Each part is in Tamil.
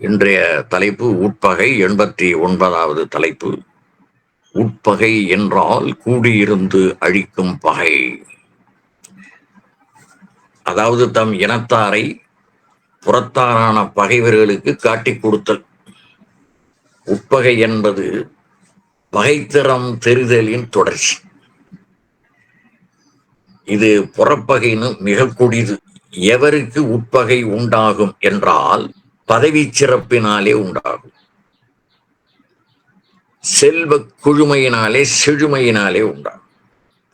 இன்றைய தலைப்பு உட்பகை எண்பத்தி ஒன்பதாவது தலைப்பு. உட்பகை என்றால் கூடியிருந்து அழிக்கும் பகை. அதாவது தம் இனத்தாரை புறத்தாரான பகைவர்களுக்கு காட்டிக் கொடுத்தல். உட்பகை என்பது பகைத்திறம் தெரிதலின் தொடர்ச்சி. இது புறப்பகைன்னு மிக கொடிது எவருக்கு உட்பகை உண்டாகும் என்றால் பதவி சிறப்பினாலே உண்டாகும். செல்வ குழுமையினாலே செழுமையினாலே உண்டாகும்.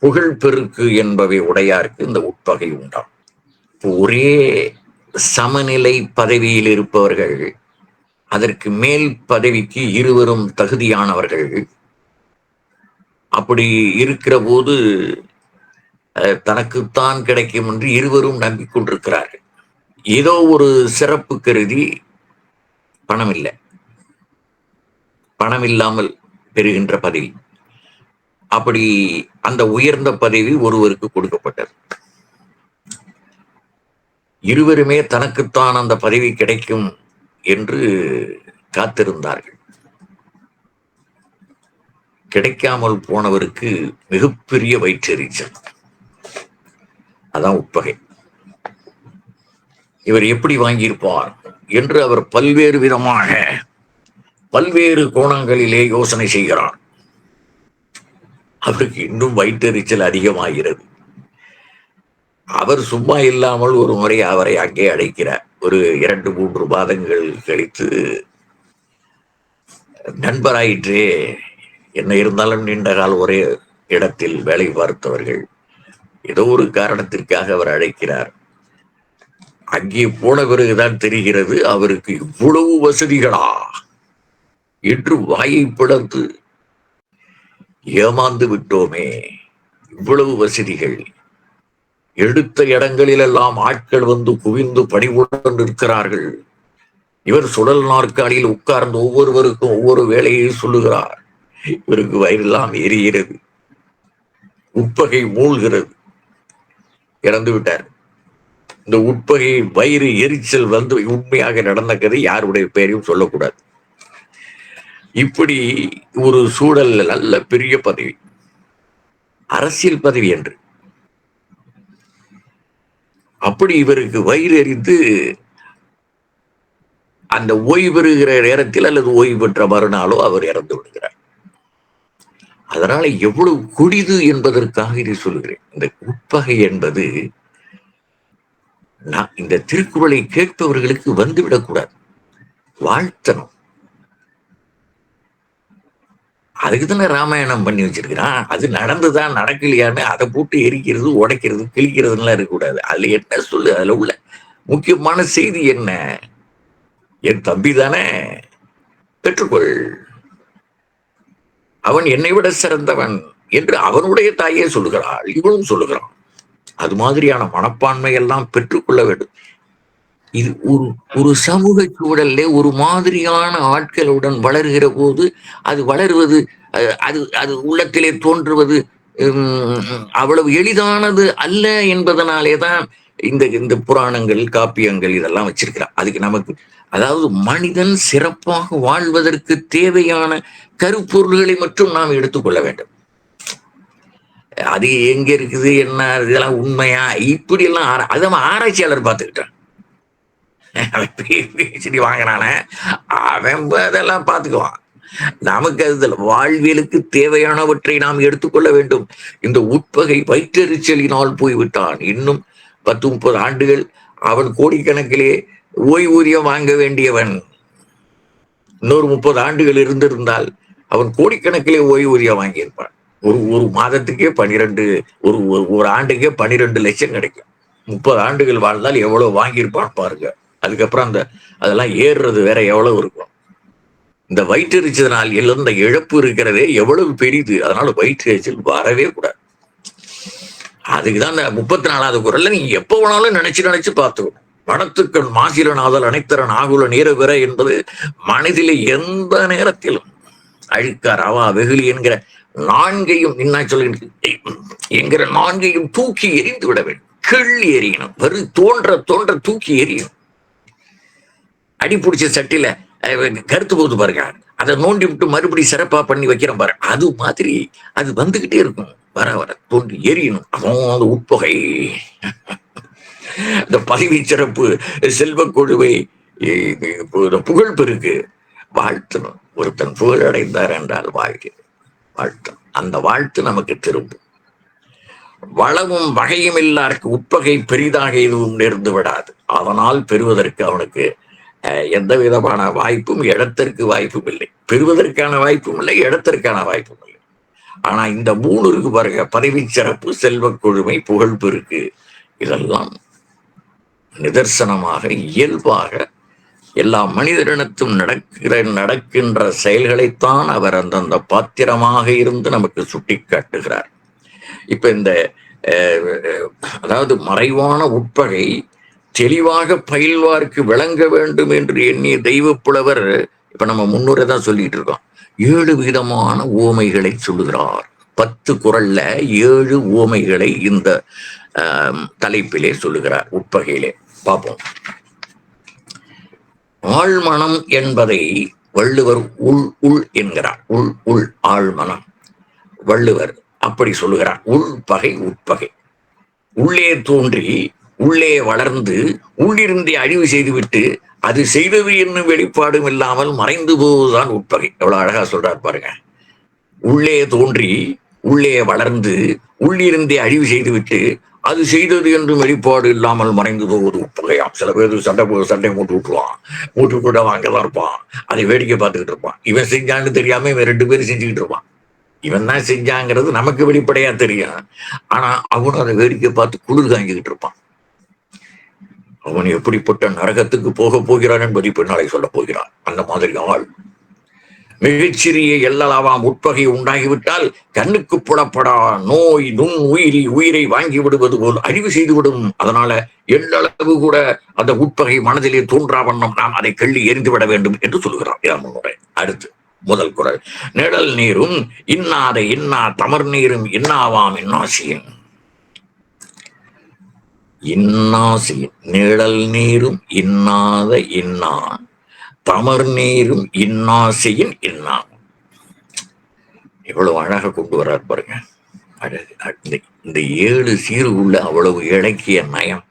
புகழ் பெருக்கு என்பவை உடையாருக்கு இந்த உட்பகை உண்டாகும். ஒரே சமநிலை பதவியில் இருப்பவர்கள் அதற்கு மேல் பதவிக்கு இருவரும் தகுதியானவர்கள் அப்படி இருக்கிற போது அஹ், தனக்குத்தான் கிடைக்கும் என்று இருவரும் நம்பிக்கொண்டிருக்கிறார்கள். ஏதோ ஒரு சிறப்பு கருதி பணம் இல்லை பணம் இல்லாமல் பெறுகின்ற பதவி அப்படி அந்த உயர்ந்த பதவி ஒருவருக்கு கொடுக்கப்பட்டது. இருவருமே தனக்குத்தான் அந்த பதவி கிடைக்கும் என்று காத்திருந்தார்கள். கிடைக்காமல் போனவருக்கு மிகப்பெரிய வயிற்றெரிச்சல். அதான் உட்பகை. இவர் எப்படி வாங்கியிருப்பார்? என்று அவர் பல்வேறு விதமாக பல்வேறு கோணங்களிலே யோசனை செய்கிறார். அவருக்கு இன்னும் வயிற்றெரிச்சல் அதிகமாகிறது. அவர் சும்மா இல்லாமல் ஒரு முறை அவரை அங்கே அழைக்கிறார் ஒரு இரண்டு மூன்று மாதங்கள் கழித்து நண்பராயிற்றே என்ன இருந்தாலும் நீண்ட கால ஒரே இடத்தில் வேலை பார்த்தவர்கள். ஏதோ ஒரு காரணத்திற்காக அவர் அழைக்கிறார். அங்கே போன பிறகுதான் தெரிகிறது அவருக்கு இவ்வளவு வசதிகளா? என்று வாயை பிளந்து ஏமாந்து விட்டோமே. இவ்வளவு வசதிகள். எடுத்த இடங்களிலெல்லாம் ஆட்கள் வந்து குவிந்து பணிவுடன் இருக்கிறார்கள் இவர் சுழல் நாற்காலியில் உட்கார்ந்து ஒவ்வொருவருக்கும் ஒவ்வொரு வேலையை சொல்லுகிறார். இவருக்கு வயிறெல்லாம் எரிகிறது. உட்பகை மூழ்கிறது. இறந்து விட்டார் இந்த உட்பகை வயிறு எரிச்சல் வந்து உண்மையாக நடந்த கதை யாருடைய பெயரையும் சொல்லக்கூடாது. இப்படி ஒரு சூழல் நல்ல பெரிய பதவி அரசியல் பதவி என்று. அப்படி இவருக்கு வயிறு எரிந்து அந்த ஓய்வு பெறுகிற நேரத்தில் அல்லது ஓய்வு பெற்ற மறுநாளோ அவர் இறந்து விடுகிறார். அதனால எவ்வளவு குடிது என்பதற்காக இதை சொல்கிறேன். இந்த உட்பகை என்பது நான் இந்த திருக்குறளை கேட்பவர்களுக்கு வந்துவிடக்கூடாது. வாழ்த்தணும். அதுக்கு தானே ராமாயணம் பண்ணி வச்சிருக்கிறான். அது நடந்துதான் நடக்கலையான்னு அதை போட்டு எரிக்கிறது உடைக்கிறது கிழிக்கிறதுலாம் இருக்கக்கூடாது. அதுல என்ன சொல்லு? அதுல உள்ள முக்கியமான செய்தி என்ன? என் தம்பி தானே பெற்றுக்கொள். அவன் என்னை விட சிறந்தவன் என்று அவனுடைய தாயே சொல்லுகிறாள். இவனும் சொல்லுகிறான். அது மாதிரியான மனப்பான்மை எல்லாம் பெற்றுக்கொள்ள வேண்டும். இது ஒரு ஒரு சமூக சூழல்ல ஒரு மாதிரியான ஆட்களுடன் வளர்கிற போது அது வளருவது அது அது உள்ளத்திலே தோன்றுவது உம், அவ்வளவு எளிதானது அல்ல என்பதனாலே தான் இந்த இந்த புராணங்கள் காப்பியங்கள் இதெல்லாம் வச்சிருக்கிறார். அதுக்கு நமக்கு அதாவது மனிதன் சிறப்பாக வாழ்வதற்கு தேவையான கருப்பொருள்களை மட்டும் நாம் எடுத்துக்கொள்ள வேண்டும். அது எங்க இருக்குது என்ன இதெல்லாம் உண்மையா? இப்படி எல்லாம் ஆரா- அதை ஆராய்ச்சியாளர் பார்த்துக்கிட்டான். அவன் பிஹெச்டி வாங்கினானே அவன் அதெல்லாம் பார்த்துக்குவான். நமக்கு அதுல வாழ்வியலுக்கு தேவையானவற்றை நாம் எடுத்துக்கொள்ள வேண்டும். இந்த உட்பகை வயிற்றெரிச்சலினால் போய்விட்டான். இன்னும் பத்து முப்பது ஆண்டுகள் அவன் கோடிக்கணக்கிலே ஓய்வூதியம் வாங்க வேண்டியவன். இன்னொரு முப்பது ஆண்டுகள் இருந்திருந்தால் அவன் கோடிக்கணக்கிலே ஓய்வூதியம் வாங்கியிருப்பான். ஒரு ஒரு மாதத்துக்கே பனிரெண்டு ஒரு ஒரு- ஒரு ஆண்டுக்கே பனிரெண்டு லட்சம் கிடைக்கும். முப்பது ஆண்டுகள் வாழ்ந்தால் எவ்வளவு வாங்கியிருப்பான் பாருங்க. அதுக்கப்புறம் அந்த அதெல்லாம் ஏறுறது வேற எவ்வளவு இருக்கும். இந்த வயிற்றெரிச்சதனால் எழுந்த இழப்பு இருக்கிறதே எவ்வளவு பெரிது. அதனால வயிற்றெரிச்சல் வரவே கூடாது. அதுக்குதான் இந்த முப்பத்தி நாலாவது குரல்ல நீங்க எப்ப வேணாலும் நினைச்சு நினைச்சு பார்த்துக்கணும். மனத்துக்கண் மாசிலனாதல் அனைத்தரன் ஆகுல நீர பெற என்பது மனதிலே எந்த நேரத்திலும் அழுக்கார் அவா வெகுளி என்கிற நான்கையும் என்ன சொல்கிறேன் என்கிற நான்கையும் தூக்கி எரிந்து விட வேண்டும். கிள்ளி எறியணும். வெறும் தோன்ற தோன்ற தூக்கி எறியணும். அடி பிடிச்ச சட்டில கருத்து போகுது பாருங்க. அதை நோண்டி விட்டு மறுபடி சிறப்பா பண்ணி வைக்கிறோம் பாரு. அது மாதிரி அது வந்துகிட்டே இருக்கும். வர வர தோண்டி எரியணும் அதுவும் அந்த உட்பகை. இந்த பதவி சிறப்பு செல்வ கொழுவை புகழ் பெருக்கு வாழ்த்தணும். ஒருத்தன் புகழ் அடைந்தார் என்றால் வாழ்க்கை வாழ்த்து அந்த வாழ்த்து நமக்கு திரும்பும். வளமும் வகையும் இல்லாருக்கு உட்பகை பெரிதாக எதுவும் நேர்ந்து விடாது. அதனால் பெறுவதற்கு அவனுக்கு எந்த விதமான வாய்ப்பும் இடத்திற்கு வாய்ப்பும் இல்லை. பெறுவதற்கான வாய்ப்பும் இல்லை இடத்திற்கான வாய்ப்பும் இல்லை. ஆனா இந்த மூணு இருக்கு பாருங்க. பதவி சிறப்பு செல்வ கொழுமை புகழ் பெருக்கு இதெல்லாம் நிதர்சனமாக இயல்பாக எல்லா மனிதரிடத்தும் நடக்கிற நடக்கின்ற செயல்களைத்தான் அவர் அந்தந்த பாத்திரமாக இருந்து நமக்கு சுட்டி காட்டுகிறார் இப்ப இந்த அதாவது மறைவான உட்பகை தெளிவாக பயில்வார்க்கு விளங்க வேண்டும் என்று எண்ணிய தெய்வ புலவர் இப்ப நம்ம முன்னுரை தான் சொல்லிட்டு இருக்கோம். ஏழு விதமான ஓமைகளை சொல்லுகிறார். பத்து குரல்ல ஏழு ஓமைகளை இந்த தலைப்பிலே சொல்லுகிறார் உட்பகையிலே. பார்ப்போம். ஆழ்மனம் என்பதை வள்ளுவர் உள் உள் என்கிறார். உள் உள் ஆழ்மனம். வள்ளுவர் அப்படி சொல்லுகிறார். உள்பகை உட்பகை உள்ளே தோன்றி உள்ளே வளர்ந்து உள்ளிருந்தே அழிவு செய்துவிட்டு அது செய்தது என்னும் வெளிப்பாடும் இல்லாமல் மறைந்து போவதுதான் உட்பகை எவ்வளவு அழகா சொல்றார் பாருங்க. உள்ளே தோன்றி உள்ளே வளர்ந்து உள்ளிருந்தே அழிவு செய்துவிட்டு அது செய்தது என்று வெளிப்பாடு இல்லாமல் மறைந்து போவது உட்பகையாம் சில பேர் சண்டை போ சண்டை மூட்டு விட்டுருவான் மூட்டு விட்டு அங்கே அங்கதான் இருப்பான். அதை வேடிக்கை பார்த்துக்கிட்டு இருப்பான். இவன் செஞ்சான்னு தெரியாம இவன் ரெண்டு பேரும் செஞ்சுக்கிட்டு இருப்பான். இவன் தான் செஞ்சாங்கிறது நமக்கு வெளிப்படையா தெரியும். ஆனா அவனும் அதை வேடிக்கை பார்த்து குளிர் காஞ்சிக்கிட்டு இருப்பான். அவன் எப்படிப்பட்ட நரகத்துக்கு போக போகிறான் என்பதை பின்னாலே சொல்ல போகிறான். அந்த மாதிரி ஆள். மிகச்சிறிய எல்லளவாம் உட்பகை உண்டாகிவிட்டால் கண்ணுக்கு புலப்படா. நோய் நுண் உயிரி உயிரை வாங்கி விடுவது போல் அழிவு செய்துவிடும். அதனால எல்லளவு கூட அந்த உட்பகை மனதிலே தோன்றா வண்ணம் நாம் அதை கள்ளி எரிந்துவிட வேண்டும் என்று சொல்கிறார் இதான் அடுத்து முதல் குரல். நிழல் நீரும் இன்னாத இன்னா தமர் நீரும் இன்னாவாம் இன்னாசியும் இன்னாசியின் நிழல் நீரும் இன்னாத இன்னா தமர் நீரும் இன்னாசையின் இன்னா எவ்வளவு அழகா கொண்டு வர்றார் பாருங்க. அழகு இந்த- ஏழு ஏழு உள்ள அவ்வளவு இலக்கிய நயம்.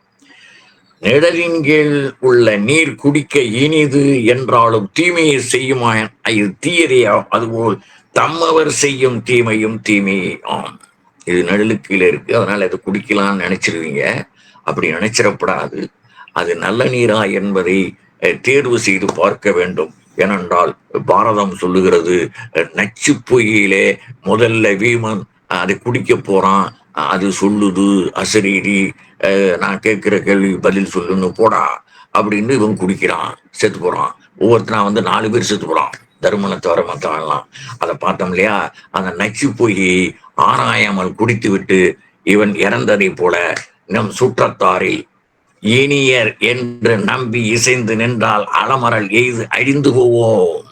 நிழலின் கீழ் உள்ள நீர் குடிக்க இனிது என்றாலும் தீமையை செய்யுமா இது தீயதையா அதுபோல் தம்மவர் செய்யும் தீமையும் தீமையே ஆம். இது நிழலுக்கு கீழே இருக்கு அதனால இதை குடிக்கலாம்னு நினைச்சிருவீங்க. அப்படி நினைச்சிடப்படாது. அது நல்ல நீரா என்பதை தேர்வு செய்து பார்க்க வேண்டும். ஏனென்றால் பாரதம் சொல்லுகிறது நச்சு பொய்யிலே முதல்ல வீமன் அதை குடிக்க போறான். அது சொல்லுது அசரீரி நான் கேட்கிற கேள்வி பதில் சொல்லுன்னு போடா அப்படின்னு இவன் குடிக்கிறான் செத்து போறான். ஒவ்வொருத்தனா வந்து நாலு பேர் செத்து போறான். தருமனை தவிர மற்றவன்லாம் அதை பார்த்தோம் இல்லையா? அந்த நச்சு போய் ஆராயாமல் குடித்து விட்டு இவன் இறந்ததை போல நம் சுற்றத்தாரில் இனியர் என்று நம்பி இசைந்து நின்றால் அலமரல் எய்து அழிந்து போவோம்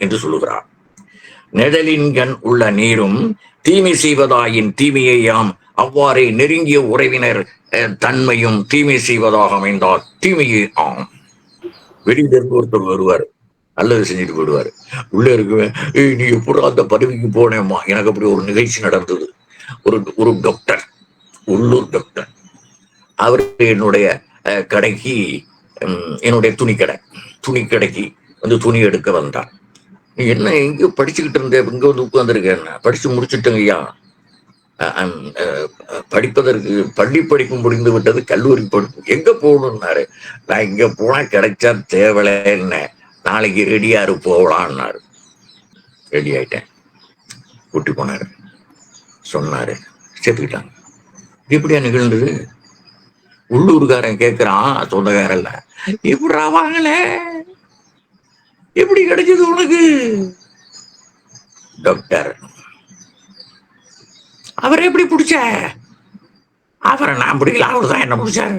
என்று சொல்லுகிறார். நிழலின்கண் உள்ள நீரும் தீமை செய்வதாயின் தீமையை யாம் அவ்வாறே நெருங்கிய உறவினர் அஹ், தன்மையும் தீமை செய்வதாக அமைந்தால் தீமையே ஆம். வெளியிலிருந்து ஒருத்தர் வருவார் நல்லது செஞ்சுட்டு போயிடுவாரு. உள்ள இருக்குவேன் ஏய் நீ எப்படா அந்த பதவிக்கு போனேம்மா? எனக்கு அப்படி ஒரு நிகழ்ச்சி நடந்தது. ஒரு ஒரு டாக்டர் உள்ளூர் டாக்டர் அவர் என்னுடைய கடைக்கு என்னுடைய துணி கடை. துணி கடைக்கு வந்து துணி எடுக்க வந்தான். நீ என்ன எங்க படிச்சுக்கிட்டு இருந்த இங்கே வந்து உட்கார்ந்துருக்கேன் படித்து முடிச்சுட்டேங்க ஐயா. படிப்பதற்கு பள்ளி படிப்பு முடிந்து விட்டது கல்லூரி படிப்பு. எங்க போகணும்னாரு? நான் இங்க போனா கிடைச்சா தேவலை என்ன? நாளைக்கு ரெடியாரு போகலான்னாரு. ரெடி ஆயிட்டேன். கூட்டி போனாரு. சொன்னாரு. சேர்த்துக்கிட்டாங்க. இது எப்படியா நிகழ்ந்தது? உள்ளூர்காரன் கேட்கிறான் சொந்தக்காரன்ல எப்படா வாங்கல எப்படி கிடைச்சது உனக்கு? டாக்டர். அவரை எப்படி பிடிச்ச? அவரை நான் பிடிக்கல அவர் தான் என்ன பிடிச்சாரு.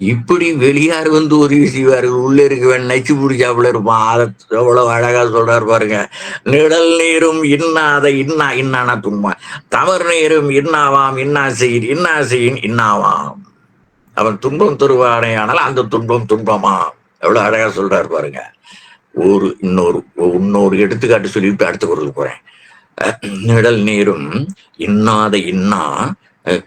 இப்படி வெளியார் வந்து உதவி செய்வாரு. உள்ள இருக்கவன் நச்சு பிடிச்சாப்புல இருப்பான். அதை எவ்வளவு அழகா சொல்றாரு பாருங்க. நிழல் நீரும் இன்னாத இன்னா இன்னான துன்பம் தவறு நீரும் இன்னாவாம் இன்னா செய்யின் இன்னா செய்யின் இன்னாவாம். அவன் துன்பம் தருவானே ஆனால் அந்த துன்பம் துன்பமா எவ்வளவு அழகா சொல்றாரு பாருங்க. ஒரு இன்னொரு இன்னொரு எடுத்துக்காட்டு சொல்லிட்டு அடுத்த குரலுக்கு போறேன். நிழல் நீரும் இன்னாத இன்னா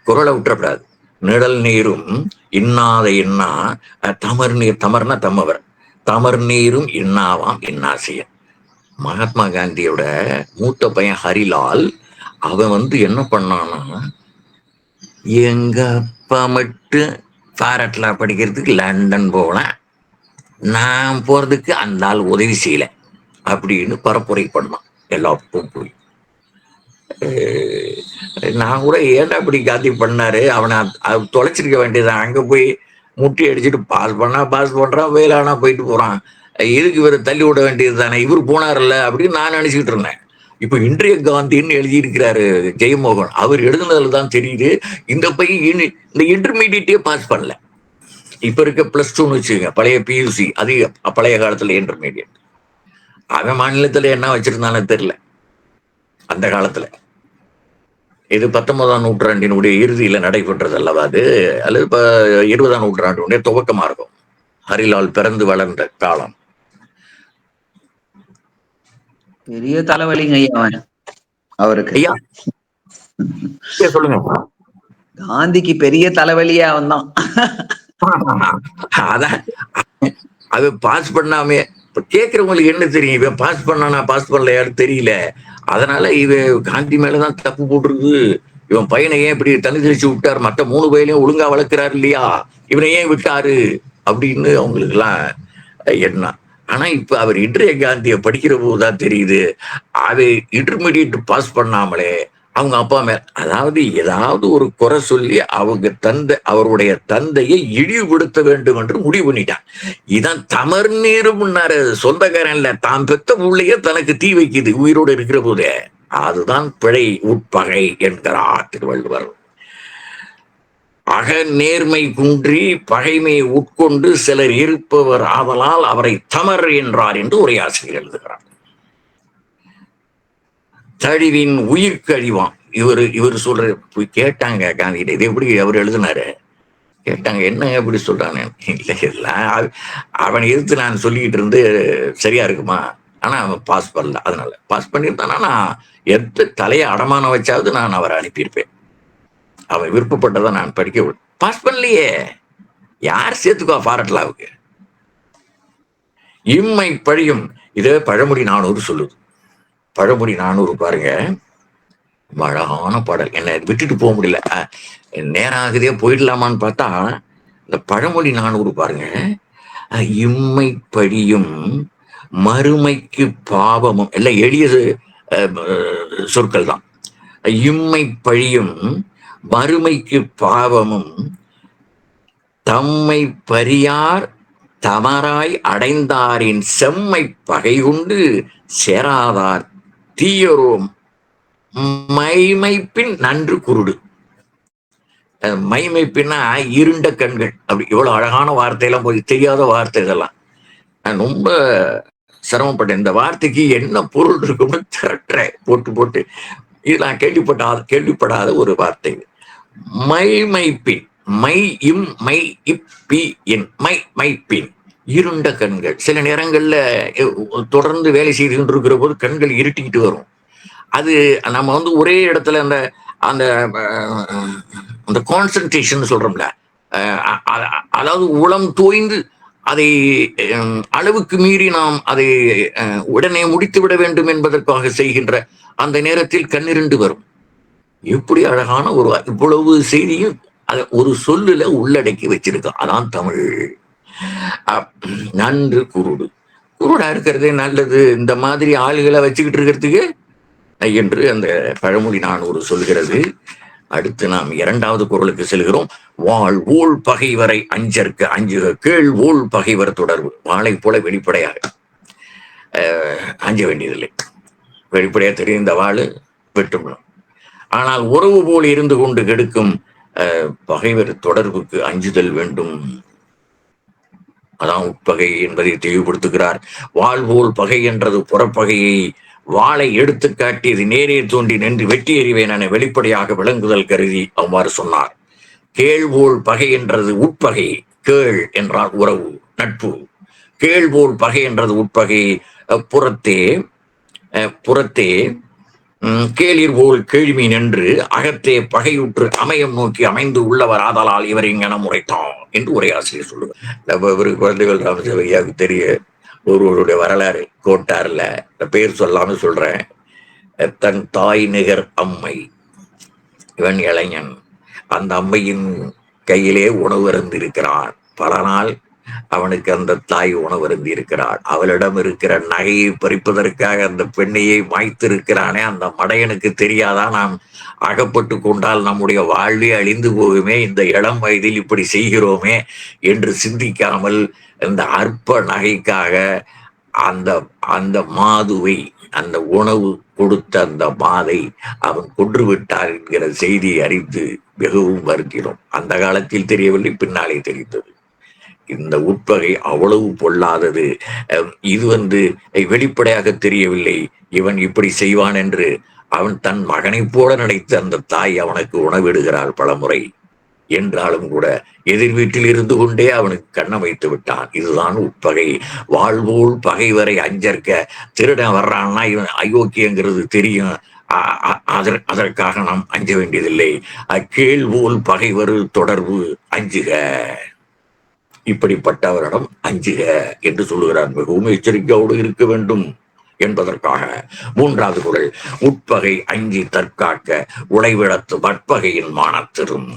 குரலை விட்டுறப்படாது நிழல் நீரும் இன்னாத இன்னா தமர் நீர் தமர்னா தம்மவர் தமர் நீரும் இன்னாவாம் இன்னாசியன் மகாத்மா காந்தியோட மூத்த பையன் ஹரிலால் அவன் வந்து என்ன பண்ணான்னா எங்க அப்பா மட்டும் பாரட்லா படிக்கிறதுக்கு லண்டன் போனேன். நான் போறதுக்கு அந்த ஆள் உதவி செய்யல. அப்படின்னு பரப்புரை பண்ணான். எல்லாருக்கும் போய். நான் கூட ஏன்டா இப்படி காத்தி பண்ணாரு? அவனை தொலைச்சிருக்க வேண்டியதான் அங்க போய் முட்டி அடிச்சுட்டு பாஸ் பண்ணா பாஸ் பண்றான் வேலானா போயிட்டு போறான். எதுக்கு இவரை தள்ளி விட வேண்டியது தானே? இவர் போனார்ல அப்படின்னு நான் நினைச்சிட்டு இருந்தேன். இப்ப இன்றைய காந்தின்னு எழுதியிருக்கிறாரு ஜெயமோகன். அவர் எழுதுனதுல தான் தெரியுது. இந்த பையன் இந்த இன்டர்மீடியட்டே பாஸ் பண்ணல. இப்ப இருக்க பிளஸ் டூன்னு வச்சுக்கோங்க. பழைய பியூசி அது பழைய காலத்துல இன்டர்மீடியட் அவன் மாநிலத்துல என்ன வச்சிருந்தானே தெரியல. அந்த காலத்துல. இது பத்தொன்பதாம் நூற்றாண்டினுடைய இறுதியில நடைபெற்றது அல்லவா அது? அல்லது இப்ப இருபதாம் நூற்றாண்டினுடைய துவக்கமா இருக்கும் ஹரிலால் பிறந்து வளர்ந்த காலம். பெரிய தலைவலிங்க ஐயா அவருக்கு. ஐயா சொல்லுங்க. காந்திக்கு பெரிய தலைவலியே அவன் தான் அதான் அவன் பாஸ் பண்ணாமே இப்ப கேக்குறவங்களுக்கு என்ன தெரியும்? இவன் பாஸ் பண்ணானா பாஸ் பண்ணலையான்னு தெரியல. அதனால இவன் காந்தி மேலதான் தப்பு போட்டிருக்கு. இவன் பையனை ஏன் இப்படி தண்ணி தெளிச்சு விட்டாரு? மத்த மூணு பையனையும் ஒழுங்கா வளர்க்கிறாரு இல்லையா? இவனை ஏன் விட்டாரு? அப்படின்னு அவங்களுக்கு எல்லாம் என்ன? ஆனா இப்ப அவர் இன்றைய காந்தியை படிக்கிற போதுதான் தெரியுது. அது இன்டர்மீடியட் பாஸ் பண்ணாமலே அவங்க அப்பா மேல அதாவது ஏதாவது ஒரு குறை சொல்லி அவங்க தந்தை அவருடைய தந்தையை இழிவுபடுத்த வேண்டும் என்று முடிவு பண்ணிட்டான். இதான் தமர் நீரும்னாரு சொந்தக்காரன் இல்ல தான் பெத்த பிள்ளைய தனக்கு தீ வைக்குது உயிரோடு இருக்கிற போதே. அதுதான் பிழை உட்பகை என்கிறார் திருவள்ளுவர். அக நேர்மை குன்றி பகைமை உட்கொண்டு சிலர் இருப்பவர் ஆதலால் அவரை தமர் என்றார் என்று உரையாசிரியர் எழுதுகிறார். தழிவின் உயிர்க்கு அழிவான் இவர் இவர் சொல்ற போய் கேட்டாங்க காந்திகிட்ட. இது எப்படி அவர் எழுதினாரு? கேட்டாங்க என்னங்க எப்படி சொல்றான்னு இல்லை எல்லாம் அவனை எதிர்த்து நான் சொல்லிக்கிட்டு இருந்து சரியா இருக்குமா? ஆனா அவன் பாஸ் பண்ணல. அதனால பாஸ் பண்ணியிருந்தானா? நான் எந்த தலையை அடமானம் வச்சாவது நான் அவரை அனுப்பியிருப்பேன். அவன் விருப்பப்பட்டதை நான் படிக்க விட பாஸ் பண்ணலையே. யார் சேர்த்துக்குவா பாராட்டலாவுக்கு? இம்மை பழியும். இதே பழமொழி நானூறு சொல்லுது. பழமொழி நானூறு பாருங்க. அழகான பாடல். என்ன விட்டுட்டு போக முடியல. நேரம் ஆகுதே போயிடலாமான்னு பார்த்தா இந்த பழமொழி நானூறு பாருங்க. இம்மை பழியும் மறுமைக்கு பாவமும். எல்லாம் எளிய அஹ், சொற்கள் தான். இம்மை பழியும் மறுமைக்கு பாவமும் தம்மை பரியார் தமராய் அடைந்தாரின் செம்மை பகை கொண்டு சேராதார் தீயரோம் மைமைப்பின் நன்று குருடு. மைமைப்பின்னா இருண்ட கண்கள். அப்படி இவ்வளவு அழகான வார்த்தையெல்லாம் போய் தெரியாத வார்த்தை இதெல்லாம். நான் ரொம்ப சிரமப்பட்டேன். இந்த வார்த்தைக்கு என்ன பொருள் இருக்கும்னு திரட்டுறேன் போட்டு போட்டு. இது நான் கேள்விப்படாத கேள்விப்படாத ஒரு வார்த்தை மைமைப்பின் மை இம் மை இப்பி என் மை மைப்பின். இருண்ட கண்கள். சில நேரங்கள்ல தொடர்ந்து வேலை செய்து இருக்கிற போது கண்கள் இருட்டிக்கிட்டு வரும். அது நம்ம வந்து ஒரே இடத்துல அந்த அந்த அந்த கான்சன்ட்ரேஷன் சொல்றோம்ல. அதாவது உளம் தோய்ந்து அதை அளவுக்கு மீறி நாம் அதை அஹ், உடனே முடித்து விட வேண்டும் என்பதற்காக செய்கின்ற அந்த நேரத்தில் கண்ணிரண்டு வரும். எப்படி அழகான ஒரு இவ்வளவு செய்தியும் அதை ஒரு சொல்லுல உள்ளடக்கி வச்சிருக்கோம் அதான் தமிழ். நன்று குருடு. குருடா இருக்கிறதே நல்லது. இந்த மாதிரி ஆளுகளை வச்சுக்கிட்டு இருக்கிறதுக்கு என்று அந்த பழமொழி நானூறு சொல்கிறது. அடுத்து நாம் இரண்டாவது குரலுக்கு செல்கிறோம். வாழ் ஊழ் பகைவரை அஞ்சற்கு அஞ்சுக கீழ் ஊழ் பகைவர் தொடர்பு. வாளை போல வெளிப்படையாக. அஞ்ச வேண்டியதில்லை. வெளிப்படையா தெரியும் இந்த வாள் வெட்டும்லாம் ஆனால் உறவு போல் இருந்து கொண்டு கெடுக்கும் அஹ், பகைவர் தொடர்புக்கு அஞ்சுதல் வேண்டும். அதான் உட்பகை என்பதை தெளிவுபடுத்துகிறார். வாழ்வோல் பகை என்றது புறப்பகையை வாளை எடுத்து காட்டியது நேரே தோன்றி நின்று வெட்டி எறிவேன் என வெளிப்படையாக விளங்குதல் கருதி அவ்வாறு சொன்னார். கேள்வோல் பகை என்றது உட்பகை கேள் என்றால் உறவு நட்பு. கேள்வோல் பகை என்றது உட்பகை புறத்தே புறத்தே கேளிர் போல் கேள்வி நின்று அகத்தே பகையுற்று அமையம் நோக்கி அமைந்து உள்ளவர் ஆதலால் இவர் இங்கன முறைத்தான் என்று உரையாசிரியர் சொல்லுவார். நம்ம இவரு குழந்தைகள் ராமசேவையாவுக்கு தெரிய ஒருவருடைய வரலாறு கோட்டார்ல பேர் சொல்லாம சொல்றேன். தன் தாய் நிகர் அம்மை இவன் இளைஞன். அந்த அம்மையின் கையிலே உணவு இருந்திருக்கிறான் பல நாள் அவனுக்கு அந்த தாய் உணவு இருக்கிறாள். அவளிடம் இருக்கிற நகையை பறிப்பதற்காக அந்த பெண்ணையை மாய்த்திருக்கிறானே அந்த மடையனுக்கு தெரியாதா? நாம் அகப்பட்டு கொண்டால் நம்முடைய வாழ்வே அழிந்து போகுமே இந்த இளம் வயதில் இப்படி செய்கிறோமே என்று சிந்திக்காமல் இந்த அற்ப நகைக்காக அந்த அந்த மாதுவை அந்த உணவு கொடுத்த அந்த மாதை அவன் கொன்று விட்டார் என்கிற செய்தியை அறிந்து மிகவும் வருந்தினோம். அந்த காலத்தில் தெரியவில்லை பின்னாலே தெரிந்தது. இந்த உட்பகை அவ்வளவு பொல்லாதது. இது வந்து வெளிப்படையாக தெரியவில்லை. இவன் இப்படி செய்வான் என்று அவன் தன் மகனைப் போல நினைத்து அந்த தாய் அவனுக்கு உணவிடுகிறாள் பலமுறை. என்றாலும் கூட எதிர் வீட்டில் இருந்து கொண்டே அவனுக்கு கண்ணமைத்து விட்டான். இதுதான் உட்பகை. வாழ்வோல் பகைவரை அஞ்சற்க திருடன் வர்றான்னா இவன் அயோக்கியங்கிறது தெரியும். அதற்- அதற்காக நாம் அஞ்ச வேண்டியதில்லை. அக்கேள்வோல் பகைவரு தொடர்பு அஞ்சுக. இப்படிப்பட்டவரிடம் அஞ்சுக என்று சொல்லுகிறார். மிகவும் எச்சரிக்கையோடு இருக்க வேண்டும் என்பதற்காக. மூன்றாவது குரல் உட்பகை அஞ்சி தற்காக்க உழைவிடத்து வட்பகையின் மானத்திரும்.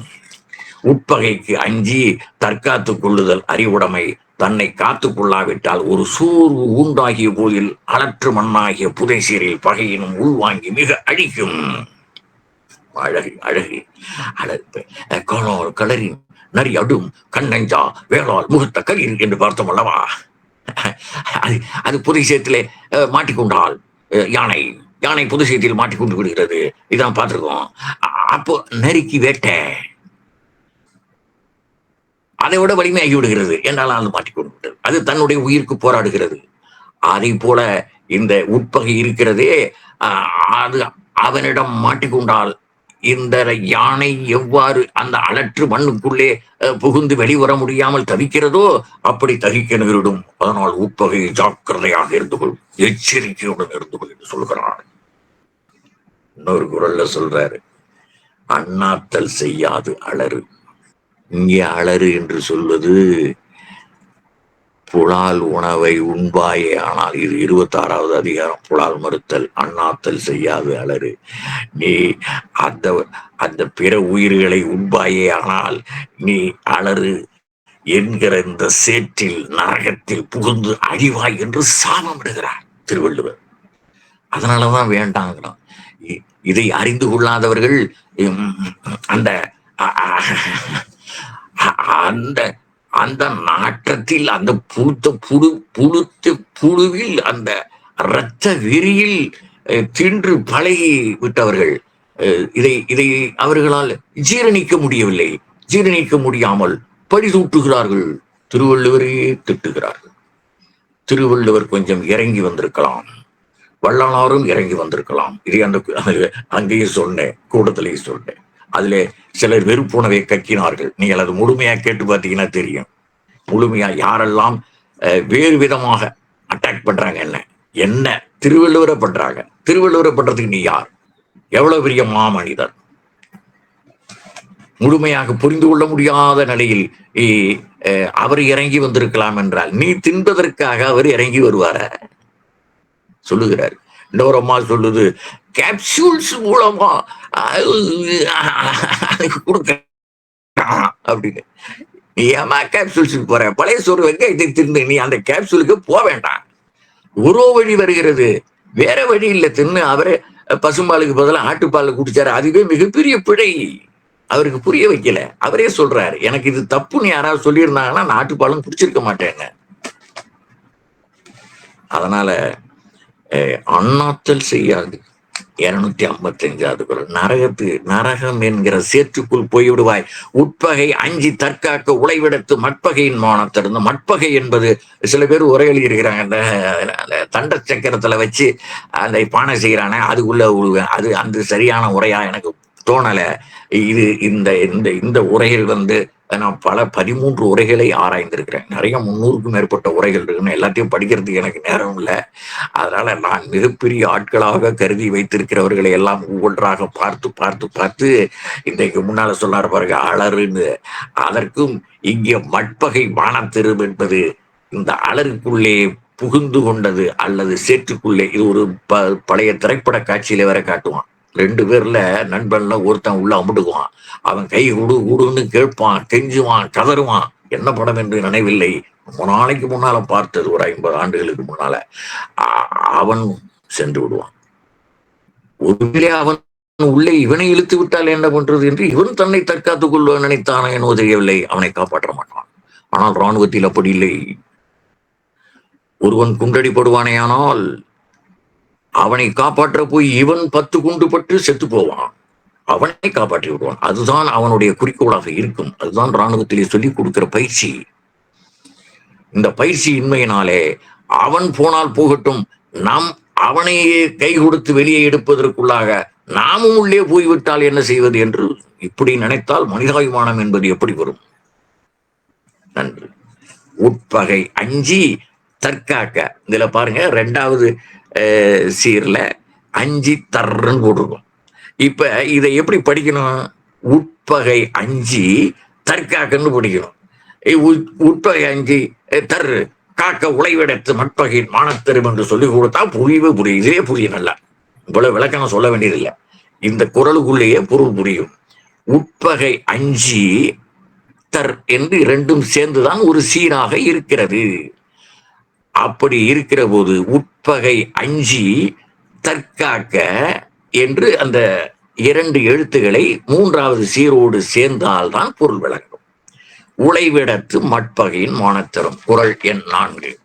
உட்பகைக்கு அஞ்சி தற்காத்துக் கொள்ளுதல் அறிவுடைமை தன்னை காத்துக் கொள்ளாவிட்டால் ஒரு சோர்வு உண்டாகிய போதில் அலற்று மண்ணாகிய புதைசீரில் பகையினும் உள்வாங்கி மிக அழிக்கும். அழகு அழகு. அழகு. கலரின் நரி அடும் கண்ணஞ்சா வேளால் முகத்த கயிறு என்று பார்த்தோம் அல்லவா அது அது புதைசேத்திலே மாட்டிக்கொண்டால் யானை யானை புதைசேத்தில் மாட்டிக்கொண்டு விடுகிறது. இதான் பார்த்திருக்கோம். அப்போ நரிக்கு வேட்டை. அதை விட வலிமையாகி விடுகிறது. என்றால் அது மாட்டிக்கொண்டு விட்டது. அது தன்னுடைய உயிருக்கு போராடுகிறது. அதை போல இந்த உட்பகை இருக்கிறதே ஆஹ், அது அவனிடம் மாட்டிக்கொண்டால் இந்த யானை எவ்வாறு அந்த அலற்று மண்ணுக்குள்ளே அஹ், புகுந்து வெளிவர முடியாமல் தவிக்கிறதோ அப்படி தவிக்க நேரிடும் அதனால் உட்பகை ஜாக்கிரதையாக இருந்து கொள் எச்சரிக்கையுடன் இருந்து கொள் என்று சொல்கிறான். இன்னொரு குரல்ல சொல்றாரு அண்ணாத்தல் செய்யாது அலறு. இங்கே அலறு என்று சொல்வது புலால் உணவை உண்பாயே. ஆனால் இது இருபத்தாறாவது அதிகாரம். புலால் மறுத்தல் அண்ணாத்தல் செய்யாது அலறு. நீ அந்த அந்த பிற உயிர்களை உண்பாயே. ஆனால் நீ அலறு என்கிற இந்த சேற்றில் நரகத்தில் புகுந்து அழிவாய் என்று சாபமிடுகிறார் திருவள்ளுவர். அதனாலதான் வேண்டாங்கிறோம் இ- இதை அறிந்து கொள்ளாதவர்கள் உம், அந்த அ- அந்த அந்த நாட்டத்தில் அந்த புழுத்த புழு புழுத்த புழுவில் அந்த இரத்த வெறியில் தின்று பழகி விட்டவர்கள் இதை இதை அவர்களால் ஜீரணிக்க முடியவில்லை. ஜீரணிக்க முடியாமல் பழிதூட்டுகிறார்கள் திருவள்ளுவரையே திட்டுகிறார்கள். திருவள்ளுவர் கொஞ்சம் இறங்கி வந்திருக்கலாம். வள்ளலாரும் இறங்கி வந்திருக்கலாம். இதை அந்த அங்கேயே சொன்னேன் கூடத்திலேயே சொன்னேன். அதுல சிலர் வெறுப்புணவை கக்கினார்கள். நீங்கள் அது முழுமையா கேட்டு பார்த்தீங்கன்னா தெரியும். முழுமையா யாரெல்லாம் அஹ், வேறு விதமாக அட்டாக் பண்றாங்க என்ன? என்ன திருவள்ளுவரை பண்றாங்க? திருவள்ளுவரை பண்றதுக்கு நீ யார்? எவ்வளவு பெரிய மாமனிதர்? முழுமையாக புரிந்து கொள்ள முடியாத நிலையில் அவர் இறங்கி வந்திருக்கலாம் என்றால் நீ தின்பதற்காக அவர் இறங்கி வருவார? சொல்லுகிறார். இன்னொரு சொல்லுது கேப்சூல்ஸ் மூலமா கொடுக்க அப்படின்னு. நீ ஏமா கேப்சூல்ஸுக்கு போற? பழைய சோறு வெங்காயத்தை தின்னு நீ அந்த கேப்சூலுக்கு போக வேண்டாம். ஒரு வழி வருகிறது. வேற வழி இல்லை தின்னு. அவரே பசும்பாலுக்கு பதிலா ஆட்டுப்பால் குடிச்சாரு. அதுவே மிகப்பெரிய பிழை. அவருக்கு புரிய வைக்கல. அவரே சொல்றாரு எனக்கு இது தப்புன்னு யாராவது சொல்லியிருந்தாங்கன்னா நான் ஆட்டுப்பாலும் குடிச்சிருக்க மாட்டேன்னு. அதனால அண்ணாத்தல் செய்யாது. இருநூத்தி ஐம்பத்தி அஞ்சாவது குரல் நரகத்து நரகம் என்கிற சேற்றுக்குள் போய்விடுவாய். உட்பகை அஞ்சி தற்காக்க உழைவிடத்து மட்பகையின் மானத்திருந்த மட்பகை என்பது சில பேர் உரை எழுதியிருக்கிறாங்க. அந்த தண்ட சக்கரத்துல வச்சு அந்த பானை செய்யறானே அதுக்குள்ள அது அந்த சரியான உரையா எனக்கு தோணலை. இது இந்த இந்த இந்த உரைகள் வந்து நான் பல பதிமூன்று உரைகளை ஆராய்ந்திருக்கிறேன். நிறைய முன்னூறுக்கும் மேற்பட்ட உரைகள் இருக்குன்னு எல்லாத்தையும் படிக்கிறதுக்கு எனக்கு நேரம் இல்லை. அதனால நான் மிகப்பெரிய ஆட்களாக கருதி வைத்திருக்கிறவர்களை எல்லாம் ஒவ்வொன்றாக பார்த்து பார்த்து பார்த்து இன்றைக்கு முன்னால சொன்னார் பாருங்க அலருன்னு அதற்கும் இங்கே மட்பகை வானத்திரும் என்பது இந்த அலருக்குள்ளே புகுந்து கொண்டது அல்லது சேற்றுக்குள்ளே. இது ஒரு ப பழைய திரைப்பட காட்சியில வர காட்டுவான். ரெண்டு பேர்ல நண்பன்ல ஒருத்தன் உள்ள அமுடுவான். அவன் கை உடு உடுன்னு கேட்பான் கெஞ்சுவான் கதறுவான். என்ன படம் என்று நினைவில்லை. ரொம்ப நாளைக்கு முன்னால பார்த்தது ஒரு ஐம்பது ஆண்டுகளுக்கு முன்னால. அ- அவன் சென்று விடுவான். ஒருவேளை அவன் உள்ளே இவனை இழுத்து விட்டால் என்ன பண்றது என்று இவன் தன்னை தற்காத்துக் கொள்ள நினைத்தானோ என்னவோ தெரியவில்லை. அவனை காப்பாற்ற மாட்டான். ஆனால் ராணுவத்தில் அப்படி இல்லை. ஒருவன் குண்டடிப்படுவானேயானால் அவனை காப்பாற்ற போய் இவன் பத்து குண்டு பட்டு செத்து போவான். அவனை காப்பாற்றி விடுவான். அதுதான் அவனுடைய குறிக்கோளாக இருக்கும். அதுதான் இராணுவத்திலே சொல்லிக் கொடுக்கிற பயிற்சி. இந்த பயிற்சி இன்மையினாலே அவன் போனால் போகட்டும். நாம் அவனையே கை கொடுத்து வெளியே எடுப்பதற்குள்ளாக நாமும் உள்ளே போய்விட்டால் என்ன செய்வது என்று இப்படி நினைத்தால் மனிதாபிமானம் என்பது எப்படி வரும்? நன்று. உட்பகை அஞ்சி தற்காக்க. இதுல பாருங்க ரெண்டாவது சீரில் அஞ்சு தர்றன்னு போட்டிருக்கும் இப்ப இதை எப்படி படிக்கணும் உட்பகை அஞ்சி தற்காக்கன்னு படிக்கணும் உட்- உட்பகை அஞ்சு தர் காக்க உழைவெடுத்து மட்பகையின் மானத்தரும் என்று சொல்லி கொடுத்தா புரியவே புரியும் இதே புரியும் நல்லா இவ்வளவு விளக்கம் சொல்ல வேண்டியதில்லை இந்த குரலுக்குள்ளேயே பொருள் புரியும் உட்பகை அஞ்சி தர் என்று இரண்டும் சேர்ந்துதான் ஒரு சீராக இருக்கிறது அப்படி இருக்கிற போது உட்பகை அஞ்சி தற்காக்க என்று அந்த இரண்டு எழுத்துக்களை மூன்றாவது சீரோடு சேர்ந்தால்தான் பொருள் விளங்கும். உழைவிடத்து மட்பகையின் மானத்தரும். குரல் எண் நான்கு.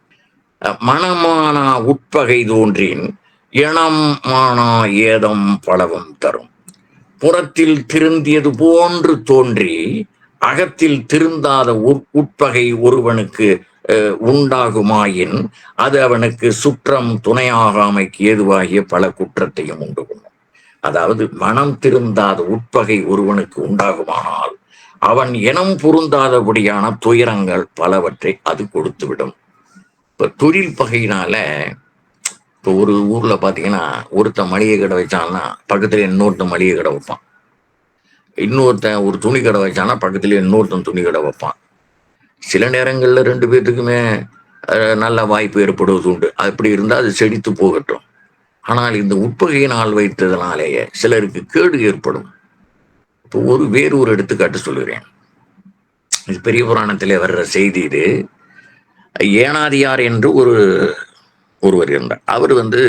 மணமானா மனமானா உட்பகை தோன்றின் இனம் மானா ஏதம் பலவும் தரும். புறத்தில் திருந்தியது போன்று தோன்றி அகத்தில் திருந்தாத உட்- உட்பகை ஒருவனுக்கு உண்டாகுமாயின் அது அவனுக்கு சுற்றம் துணையாகாமைக்கு ஏதுவாகிய பல குற்றத்தையும் உண்டு பண்ணும். அதாவது மனம் திருந்தாத உட்பகை ஒருவனுக்கு உண்டாகுமானால் அவன் இனம் பொருந்தாதபடியான துயரங்கள் பலவற்றை அது கொடுத்துவிடும். இப்ப தொழில் பகையினால இப்போ ஒரு ஊர்ல பாத்தீங்கன்னா ஒருத்தன் மளிகை கடை வச்சான்னா பக்கத்துல இன்னொருத்தன் மளிகை கடை வைப்பான். இன்னொருத்தன் ஒரு துணி கடை வச்சானா பக்கத்துல இன்னொருத்தன் துணி கடை வைப்பான். சில நேரங்களில் ரெண்டு பேர்த்துக்குமே அஹ், நல்ல வாய்ப்பு ஏற்படுவது உண்டு அப்படி இருந்தால் அது செழித்து போகட்டும். ஆனால் இந்த உட்பகையினால் வைத்ததனாலேயே சிலருக்கு கேடு ஏற்படும். இப்போ ஒரு வேறு ஒரு எடுத்துக்காட்டு சொல்கிறேன் இது பெரிய புராணத்திலே வர்ற செய்தி இது. ஏனாதியார் என்று ஒரு ஒருவர் இருந்தார். அவர் வந்து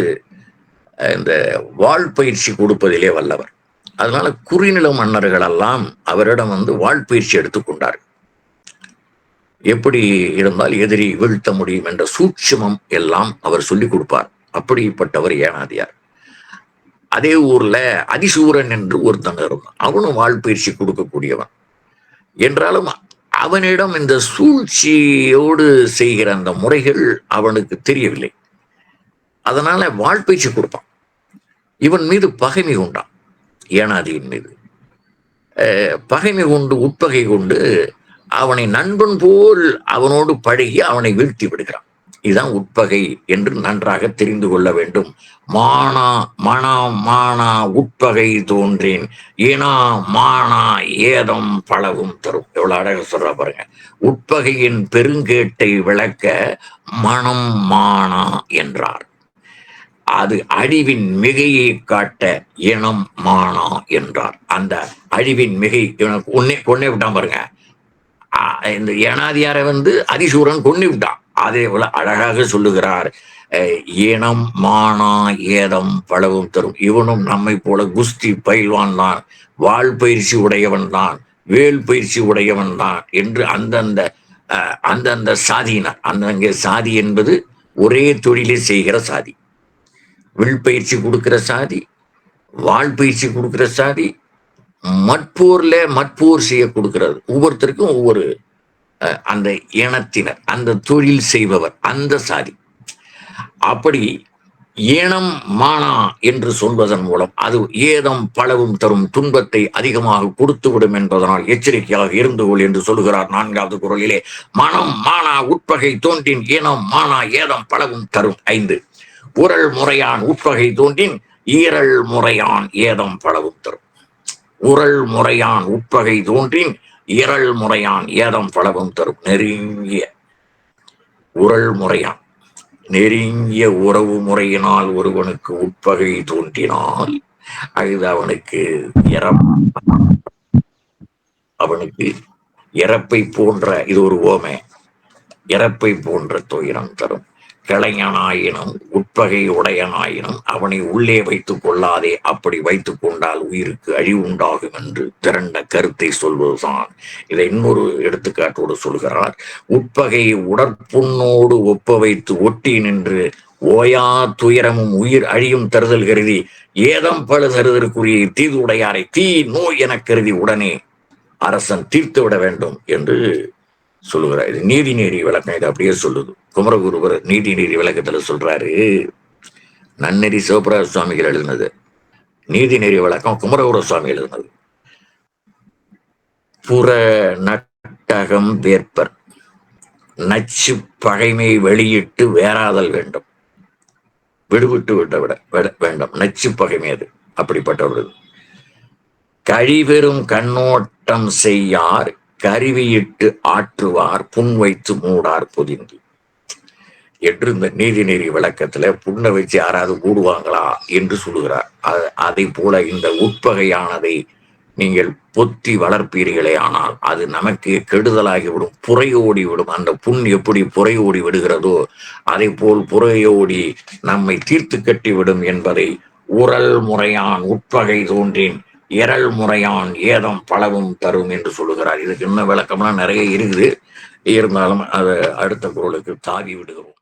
இந்த வாழ் பயிற்சி கொடுப்பதிலே வல்லவர். அதனால குறிநில மன்னர்கள் எல்லாம் அவரிடம் வந்து வாழ் பயிற்சி எடுத்துக்கொண்டார் எப்படி இருந்தால் எதிரி வீழ்த்த முடியும் என்ற சூட்சமம் எல்லாம் அவர் சொல்லிக் கொடுப்பார். அப்படிப்பட்டவர் ஏனாதியார். அதே ஊர்ல அதிசூரன் என்று ஒருத்தன் இருந்தான். அவனும் வாழ்பயிற்சி கொடுக்கக்கூடியவன். என்றாலும் அவனிடம் இந்த சூழ்ச்சியோடு செய்கிற அந்த முறைகள் அவனுக்கு தெரியவில்லை. அதனால வாழ்பயிற்சி கொடுப்பான். இவன் மீது பகைமை கொண்டான் ஏனாதியின் மீது. அஹ், பகைமை கொண்டு உட்பகை கொண்டு அவனை நண்பன் போல் அவனோடு பழகி அவனை வீழ்த்தி விடுகிறான். இதுதான் உட்பகை என்று நன்றாக தெரிந்து கொள்ள வேண்டும். மானா மனா மானா உட்பகை தோன்றேன். ஏனா மானா ஏதம் பழகும் தரும். எவ்வளவு அழகா சொல்ற பாருங்க. உட்பகையின் பெருங்கேட்டை விளக்க மனம் மானா என்றார். அது அழிவின் மிகையை காட்ட இனம் மானா என்றார். அந்த அழிவின் மிகை இவனுக்கு ஒன்னே கொன்னே விட்டான் பாருங்க. இந்த ஏனாதியாரை வந்து அதிசூரன் கொண்டு விட்டான். அதே போல அழகாக சொல்லுகிறார் ஏனம் மானா ஏதம் பலவும் தரும். இவனும் நம்மை போல குஸ்தி பயில்வான் தான். வாழ் பயிற்சி உடையவன் தான். வேல் பயிற்சி உடையவன் தான். என்று அந்தந்த அஹ், அந்தந்த சாதியினர் அந்தங்கே சாதி என்பது ஒரே தொழிலை செய்கிற சாதி. வில் பயிற்சி கொடுக்கிற சாதி வாழ் பயிற்சி கொடுக்கிற சாதி மட்பூர்ல மட்பூர் செய்ய கொடுக்கிறது. ஒவ்வொருத்தருக்கும் ஒவ்வொரு அஹ், அந்த இனத்தினர் அந்த தொழில் செய்பவர் அந்த சாதி. அப்படி ஏனம் மானா என்று சொல்வதன் மூலம் அது ஏதம் பலவும் தரும் துன்பத்தை அதிகமாக கொடுத்துவிடும் என்பதனால் எச்சரிக்கையாக இருந்து கொள் என்று சொல்கிறார் நான்காவது குரலிலே. மனம் மானா உட்பகை தோன்றின் ஏனம் மானா ஏதம் பலவும் தரும். ஐந்து. உரல் முறையான் உட்பகை தோன்றின் ஈரல் முறையான் ஏதம் பலவும் தரும். உரல் முறையான் உட்பகை தோன்றின் இரள் முறையான் ஏதம் பலவும் தரும். நெருங்கிய உரல் முறையான் நெருங்கிய உறவு முறையினால் ஒருவனுக்கு உட்பகை தோன்றினால் அது அவனுக்கு அவனுக்கு இறப்பை போன்ற இது ஒரு ஓமை இறப்பை போன்ற துயரம் தரும். கிளையனாயினும் உட்பகை உடையனாயினும் அவனை உள்ளே வைத்துக் கொள்ளாதே அப்படி வைத்துக் கொண்டால் உயிருக்கு அழிவு உண்டாகும் என்று திரண்ட கருத்தை சொல்வதுதான். இதை இன்னொரு எடுத்துக்காட்டோடு சொல்கிறார். உட்பகை உடற்புண்ணோடு ஒப்ப வைத்து ஒட்டி நின்று ஓயா துயரமும் உயிர் அழியும் தருதல் கருதி ஏதம் பழு தருதற்குரிய தீது உடையாரை தீ நோய் எனக் கருதி உடனே அரசன் தீர்த்து விட வேண்டும் என்று சொல்லுகிறார். இது நீதி நெறி விளக்கம். இது அப்படியே சொல்லுது. குமரகுருவர் நீதி நெறி விளக்கத்துல சொல்றாரு. நன்னெறி சிவபிரகாஷ் சுவாமிகள் எழுதினது. நீதி நெறி விளக்கம் குமரகுரு சுவாமி எழுதினது. புற நட்டகம் வேற்பர். நச்சு பகைமை வெளியிட்டு வேறாதல் வேண்டும். விடுவிட்டு விட்ட விட விட- வேண்டும். நச்சு பகைமை அது. அப்படிப்பட்டவர்கள். கழிபெறும் கண்ணோட்டம் செய்யார். கருவியிட்டு ஆற்றுவார் புண் வைத்து மூடார் பொதிந்து. என்று இந்த நீதிநெறி விளக்கத்துல புண்ணை வச்சு யாராவது மூடுவாங்களா என்று சொல்லுகிறார். அதை போல இந்த உட்பகையானதை நீங்கள் பொத்தி வளர்ப்பீர்களே ஆனால் அது நமக்கு கெடுதலாகிவிடும் புறையோடி விடும் அந்த புண் எப்படி புறையோடி விடுகிறதோ அதை போல் புறையோடி நம்மை தீர்த்து கட்டிவிடும் என்பதை உரல் முறையான் உட்பகை தோன்றின். இரல் முறையான் ஏதம் பலவும் தரும் என்று சொல்லுகிறார். இதுக்கு இன்னும் விளக்கம்லாம் நிறைய இருக்குது. இருந்தாலும் அதை அடுத்த குரலுக்கு தாவி விடுகிறோம்.